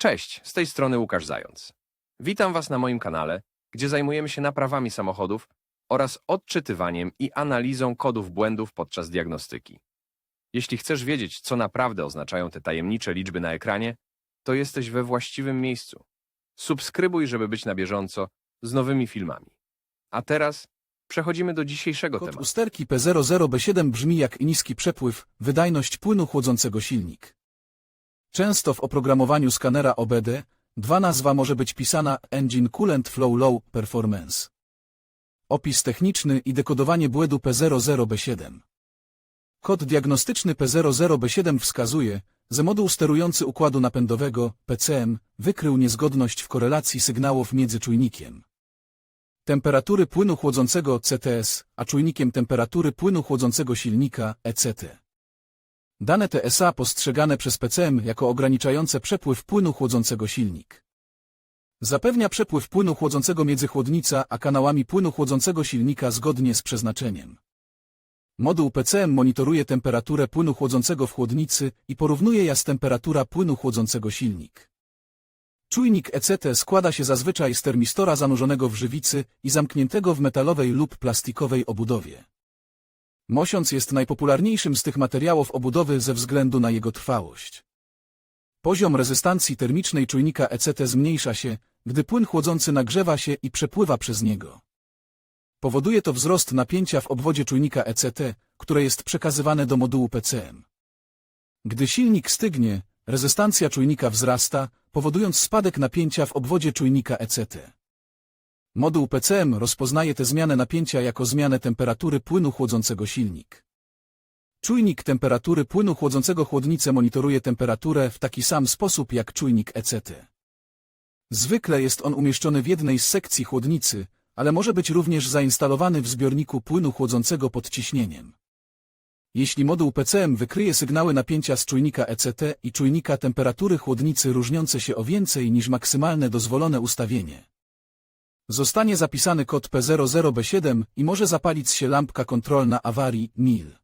Cześć, z tej strony Łukasz Zając. Witam Was na moim kanale, gdzie zajmujemy się naprawami samochodów oraz odczytywaniem i analizą kodów błędów podczas diagnostyki. Jeśli chcesz wiedzieć, co naprawdę oznaczają te tajemnicze liczby na ekranie, to jesteś we właściwym miejscu. Subskrybuj, żeby być na bieżąco z nowymi filmami. A teraz przechodzimy do dzisiejszego Kod tematu. usterki P00B7 brzmi jak niski przepływ, wydajność płynu chłodzącego silnik. Często w oprogramowaniu skanera OBD dwa nazwa może być pisana Engine Coolant Flow Low Performance. Opis techniczny i dekodowanie błędu P00B7. Kod diagnostyczny P00B7 wskazuje, że moduł sterujący układu napędowego PCM wykrył niezgodność w korelacji sygnałów między czujnikiem temperatury płynu chłodzącego CTS, a czujnikiem temperatury płynu chłodzącego silnika ECT. Dane TSA postrzegane przez PCM jako ograniczające przepływ płynu chłodzącego silnik. Zapewnia przepływ płynu chłodzącego między chłodnica a kanałami płynu chłodzącego silnika zgodnie z przeznaczeniem. Moduł PCM monitoruje temperaturę płynu chłodzącego w chłodnicy i porównuje ją z temperatura płynu chłodzącego silnik. Czujnik ECT składa się zazwyczaj z termistora zanurzonego w żywicy i zamkniętego w metalowej lub plastikowej obudowie. Mosiąc jest najpopularniejszym z tych materiałów obudowy ze względu na jego trwałość. Poziom rezystancji termicznej czujnika ECT zmniejsza się, gdy płyn chłodzący nagrzewa się i przepływa przez niego. Powoduje to wzrost napięcia w obwodzie czujnika ECT, które jest przekazywane do modułu PCM. Gdy silnik stygnie, rezystancja czujnika wzrasta, powodując spadek napięcia w obwodzie czujnika ECT. Moduł PCM rozpoznaje tę zmianę napięcia jako zmianę temperatury płynu chłodzącego silnik. Czujnik temperatury płynu chłodzącego chłodnicę monitoruje temperaturę w taki sam sposób jak czujnik ECT. Zwykle jest on umieszczony w jednej z sekcji chłodnicy, ale może być również zainstalowany w zbiorniku płynu chłodzącego pod ciśnieniem. Jeśli moduł PCM wykryje sygnały napięcia z czujnika ECT i czujnika temperatury chłodnicy różniące się o więcej niż maksymalne dozwolone ustawienie, zostanie zapisany kod P00B7 i może zapalić się lampka kontrolna awarii MIL.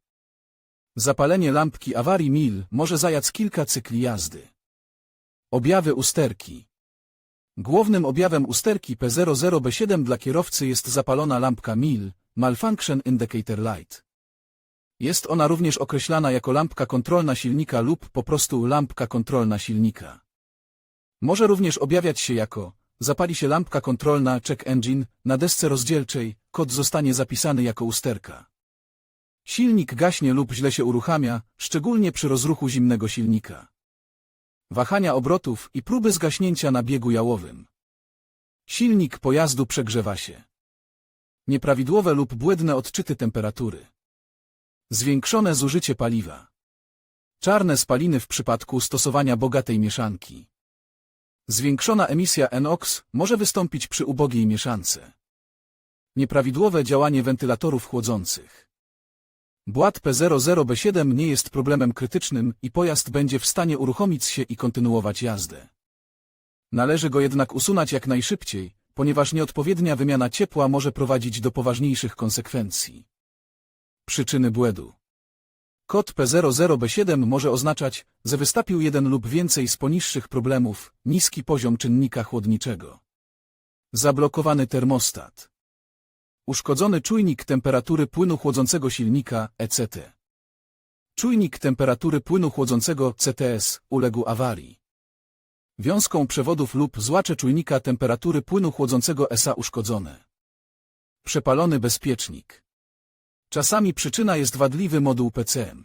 Zapalenie lampki awarii MIL może zająć kilka cykli jazdy. Objawy usterki Głównym objawem usterki P00B7 dla kierowcy jest zapalona lampka MIL, Malfunction Indicator Light. Jest ona również określana jako lampka kontrolna silnika lub po prostu lampka kontrolna silnika. Może również objawiać się jako zapali się lampka kontrolna check engine na desce rozdzielczej, kod zostanie zapisany jako usterka. Silnik gaśnie lub źle się uruchamia, szczególnie przy rozruchu zimnego silnika. Wahania obrotów i próby zgaśnięcia na biegu jałowym. Silnik pojazdu przegrzewa się. Nieprawidłowe lub błędne odczyty temperatury. Zwiększone zużycie paliwa. Czarne spaliny w przypadku stosowania bogatej mieszanki. Zwiększona emisja NOx może wystąpić przy ubogiej mieszance. Nieprawidłowe działanie wentylatorów chłodzących. Błat P00B7 nie jest problemem krytycznym i pojazd będzie w stanie uruchomić się i kontynuować jazdę. Należy go jednak usunąć jak najszybciej, ponieważ nieodpowiednia wymiana ciepła może prowadzić do poważniejszych konsekwencji. Przyczyny błędu. Kod P00B7 może oznaczać, że wystąpił jeden lub więcej z poniższych problemów, niski poziom czynnika chłodniczego. Zablokowany termostat. Uszkodzony czujnik temperatury płynu chłodzącego silnika ECT. Czujnik temperatury płynu chłodzącego CTS uległ awarii. Wiązką przewodów lub złacze czujnika temperatury płynu chłodzącego SA uszkodzone. Przepalony bezpiecznik. Czasami przyczyna jest wadliwy moduł PCM.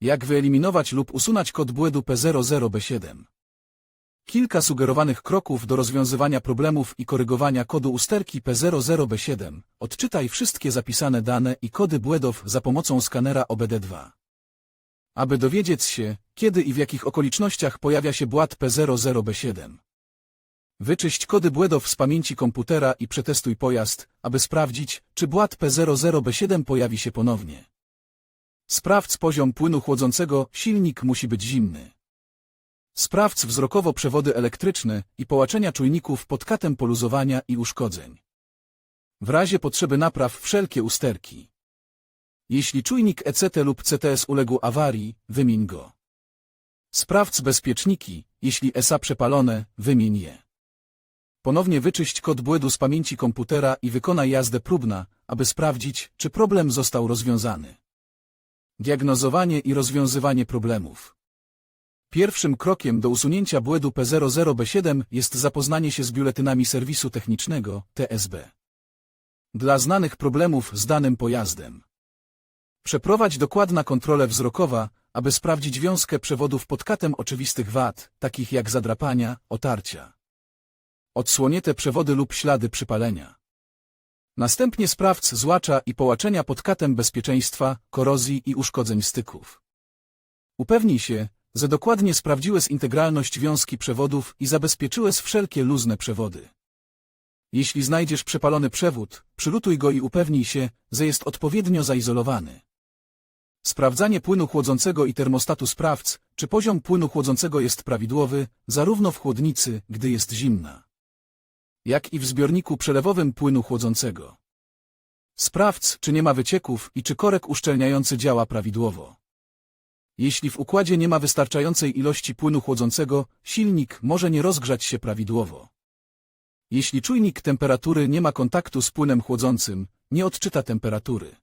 Jak wyeliminować lub usunąć kod błędu P00B7? Kilka sugerowanych kroków do rozwiązywania problemów i korygowania kodu usterki P00B7. Odczytaj wszystkie zapisane dane i kody błędów za pomocą skanera OBD2. Aby dowiedzieć się, kiedy i w jakich okolicznościach pojawia się błąd P00B7. Wyczyść kody błędów z pamięci komputera i przetestuj pojazd, aby sprawdzić, czy błąd P00B7 pojawi się ponownie. Sprawdź poziom płynu chłodzącego, silnik musi być zimny. Sprawdź wzrokowo przewody elektryczne i połaczenia czujników pod katem poluzowania i uszkodzeń. W razie potrzeby napraw wszelkie usterki. Jeśli czujnik ECT lub CTS uległ awarii, wymień go. Sprawdź bezpieczniki, jeśli SA przepalone, wymień je. Ponownie wyczyść kod błędu z pamięci komputera i wykonaj jazdę próbna, aby sprawdzić, czy problem został rozwiązany. Diagnozowanie i rozwiązywanie problemów. Pierwszym krokiem do usunięcia błędu P00B7 jest zapoznanie się z biuletynami serwisu technicznego TSB. Dla znanych problemów z danym pojazdem. Przeprowadź dokładna kontrola wzrokowa, aby sprawdzić wiązkę przewodów pod katem oczywistych wad, takich jak zadrapania, otarcia. Odsłonięte przewody lub ślady przypalenia. Następnie sprawdź złacza i połaczenia pod katem bezpieczeństwa, korozji i uszkodzeń styków. Upewnij się, że dokładnie sprawdziłeś integralność wiązki przewodów i zabezpieczyłeś wszelkie luzne przewody. Jeśli znajdziesz przepalony przewód, przylutuj go i upewnij się, że jest odpowiednio zaizolowany. Sprawdzanie płynu chłodzącego i termostatu sprawdź, czy poziom płynu chłodzącego jest prawidłowy, zarówno w chłodnicy, gdy jest zimna, jak i w zbiorniku przelewowym płynu chłodzącego. Sprawdź, czy nie ma wycieków i czy korek uszczelniający działa prawidłowo. Jeśli w układzie nie ma wystarczającej ilości płynu chłodzącego, silnik może nie rozgrzać się prawidłowo. Jeśli czujnik temperatury nie ma kontaktu z płynem chłodzącym, nie odczyta temperatury.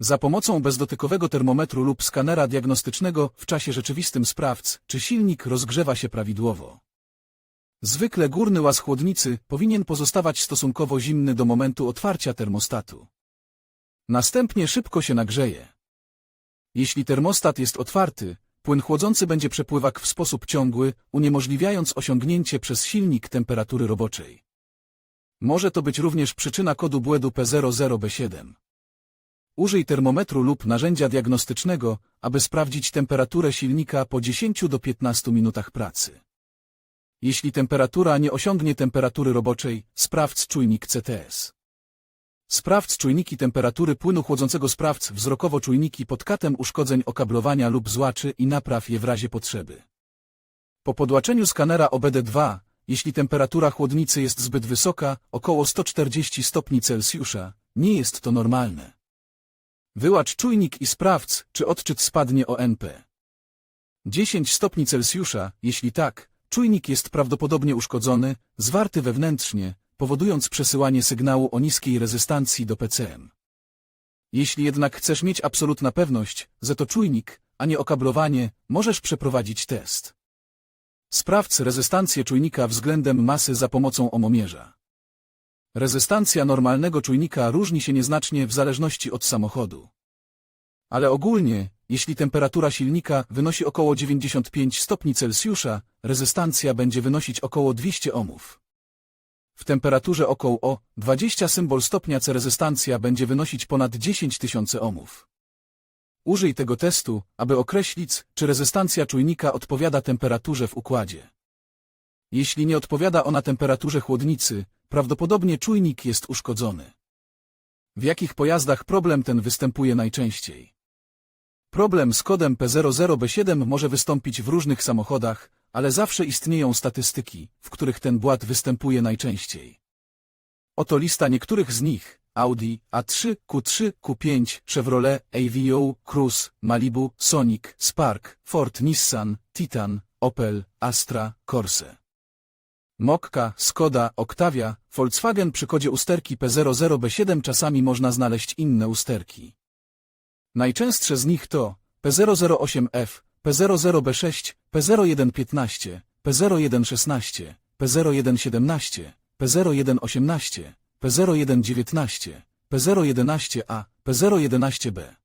Za pomocą bezdotykowego termometru lub skanera diagnostycznego w czasie rzeczywistym sprawdź, czy silnik rozgrzewa się prawidłowo. Zwykle górny łaz chłodnicy powinien pozostawać stosunkowo zimny do momentu otwarcia termostatu. Następnie szybko się nagrzeje. Jeśli termostat jest otwarty, płyn chłodzący będzie przepływać w sposób ciągły, uniemożliwiając osiągnięcie przez silnik temperatury roboczej. Może to być również przyczyna kodu błędu P00B7. Użyj termometru lub narzędzia diagnostycznego, aby sprawdzić temperaturę silnika po 10 do 15 minutach pracy. Jeśli temperatura nie osiągnie temperatury roboczej, sprawdź czujnik CTS. Sprawdź czujniki temperatury płynu chłodzącego. Sprawdź wzrokowo czujniki pod katem uszkodzeń okablowania lub złaczy i napraw je w razie potrzeby. Po podłaczeniu skanera OBD2, jeśli temperatura chłodnicy jest zbyt wysoka, około 140 stopni Celsjusza, nie jest to normalne. Wyłacz czujnik i sprawdź, czy odczyt spadnie o NP. 10 stopni Celsjusza, jeśli tak, czujnik jest prawdopodobnie uszkodzony, zwarty wewnętrznie, powodując przesyłanie sygnału o niskiej rezystancji do PCM. Jeśli jednak chcesz mieć absolutna pewność, że to czujnik, a nie okablowanie, możesz przeprowadzić test. Sprawdź rezystancję czujnika względem masy za pomocą omomierza. Rezystancja normalnego czujnika różni się nieznacznie w zależności od samochodu. Ale ogólnie, jeśli temperatura silnika wynosi około 95 stopni Celsjusza, rezystancja będzie wynosić około 200 ohmów. W temperaturze około o 20 symbol stopnia C rezystancja będzie wynosić ponad 10 tysięcy ohmów. Użyj tego testu, aby określić, czy rezystancja czujnika odpowiada temperaturze w układzie. Jeśli nie odpowiada ona temperaturze chłodnicy, prawdopodobnie czujnik jest uszkodzony. W jakich pojazdach problem ten występuje najczęściej? Problem z kodem P00B7 może wystąpić w różnych samochodach, ale zawsze istnieją statystyki, w których ten błąd występuje najczęściej. Oto lista niektórych z nich. Audi, A3, Q3, Q5, Chevrolet, AVO, Cruze, Malibu, Sonic, Spark, Ford, Nissan, Titan, Opel, Astra, Corse. Mokka, Skoda, Octavia, Volkswagen przy kodzie usterki P00B7 czasami można znaleźć inne usterki. Najczęstsze z nich to P008F, P00B6, P0115, P0116, P0117, P0118, P0119, P011A, P011B.